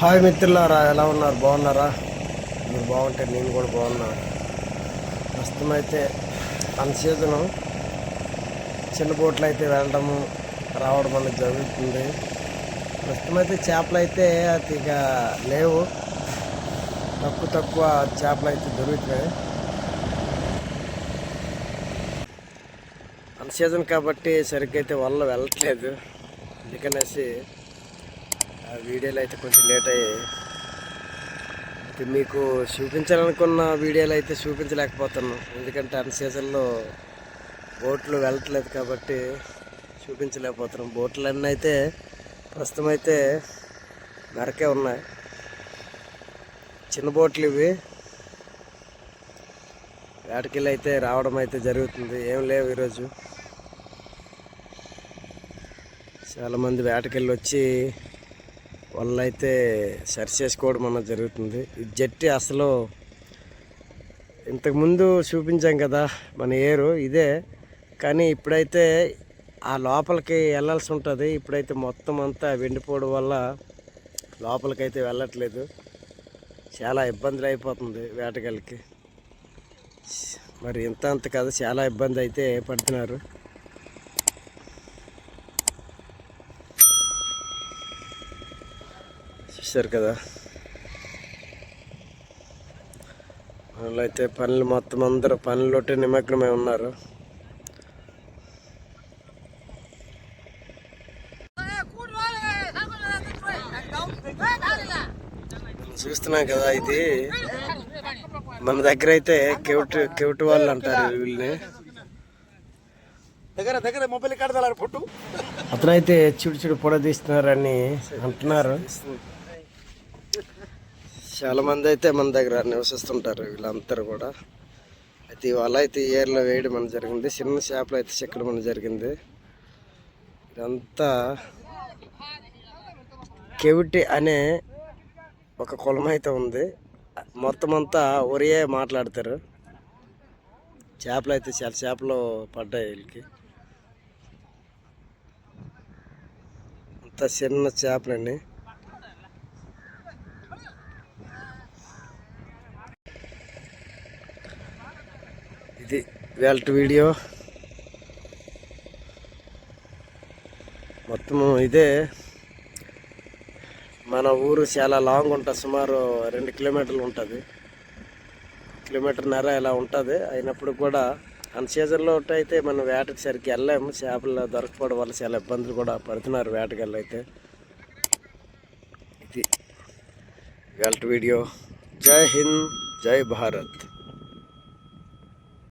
Hi మిత్రులారా ఎలా ఉన్నారు? బాగున్నారా? మీరు బాగుంటే నేను కూడా బాగున్నా. ప్రస్తుతం అయితే అన్సీజను చిన్న బోట్లు అయితే వెళ్ళడము రావడం అనేది జరుగుతుంది. ప్రస్తుతం అయితే చేపలు అయితే అతిగా లేవు. తక్కువ తక్కువ చేపలు అయితే దొరుకుతున్నాయి. అన్సీజన్ కాబట్టి సరిగ్గా అయితే వల్ల వెళ్ళట్లేదు. అందుకనేసి ఆ వీడియోలు అయితే కొంచెం లేట్ అయ్యాయి. మీకు చూపించాలనుకున్న వీడియోలు అయితే చూపించలేకపోతున్నాం. ఎందుకంటే అన్ని సీజన్లో బోట్లు వెళ్ళట్లేదు కాబట్టి చూపించలేకపోతున్నాం. బోట్లు అన్నీ అయితే ప్రస్తుతం అయితే మెరకే ఉన్నాయి. చిన్న బోట్లు ఇవి. వేటకెళ్ళి అయితే రావడం అయితే జరుగుతుంది. ఏం లేవు ఈరోజు. చాలామంది వేటకెళ్ళి వచ్చి వాళ్ళు అయితే సరి చేసుకోవడం అన్నది జరుగుతుంది. ఈ జట్టి అసలు ఇంతకుముందు చూపించాం కదా మన ఏరు ఇదే. కానీ ఇప్పుడైతే ఆ లోపలికి వెళ్ళాల్సి ఉంటుంది. ఇప్పుడైతే మొత్తం అంతా వెండిపోవడం వల్ల లోపలికైతే వెళ్ళట్లేదు. చాలా ఇబ్బందులు అయిపోతుంది వేటగాళ్ళకి. మరి ఇంత అంత కదా చాలా ఇబ్బంది అయితే పడుతున్నారు. చూశారు కదా. వాళ్ళు అయితే పనులు మొత్తం అందరూ పనులతోటి నిమగ్నమై ఉన్నారు. చూస్తున్నాం కదా ఇది. మన దగ్గర అయితే కెవిటి కెవిటి వాళ్ళు అంటారు వీళ్ళని. దగ్గర దగ్గర మొబైల్ కడతారు ఫోటో. అతనైతే చిడు చిడు పొడ తీస్తున్నారని అంటున్నారు. చాలా మంది అయితే మన దగ్గర నివసిస్తుంటారు వీళ్ళందరూ కూడా. అయితే ఇవాళ అయితే ఇయర్లో వేయడం మన జరిగింది. చిన్న చేపలు అయితే చెక్కడం మన జరిగింది. ఇదంతా కెవిటి అనే ఒక కులం అయితే ఉంది. మొత్తం అంతా ఒరియే మాట్లాడతారు. చేపలు అయితే చాలా చేపలు పడ్డాయి వీళ్ళకి. అంత చిన్న చేపలండి ఇది వేల్ట్ వీడియో. మొత్తము ఇదే. మన ఊరు చాలా లాంగ్ ఉంటుంది సుమారు రెండు కిలోమీటర్లు ఉంటుంది. కిలోమీటర్న్నర ఇలా ఉంటుంది. అయినప్పుడు కూడా అన్ సీజన్లో అయితే మనం వేటకి సరికి వెళ్ళాము చేపలు దొరకపోవడం వల్ల చాలా ఇబ్బందులు కూడా పడుతున్నారు వేటగాళ్ళు ఇది వేల్ట్ వీడియో. జై హింద్ జై భారత్.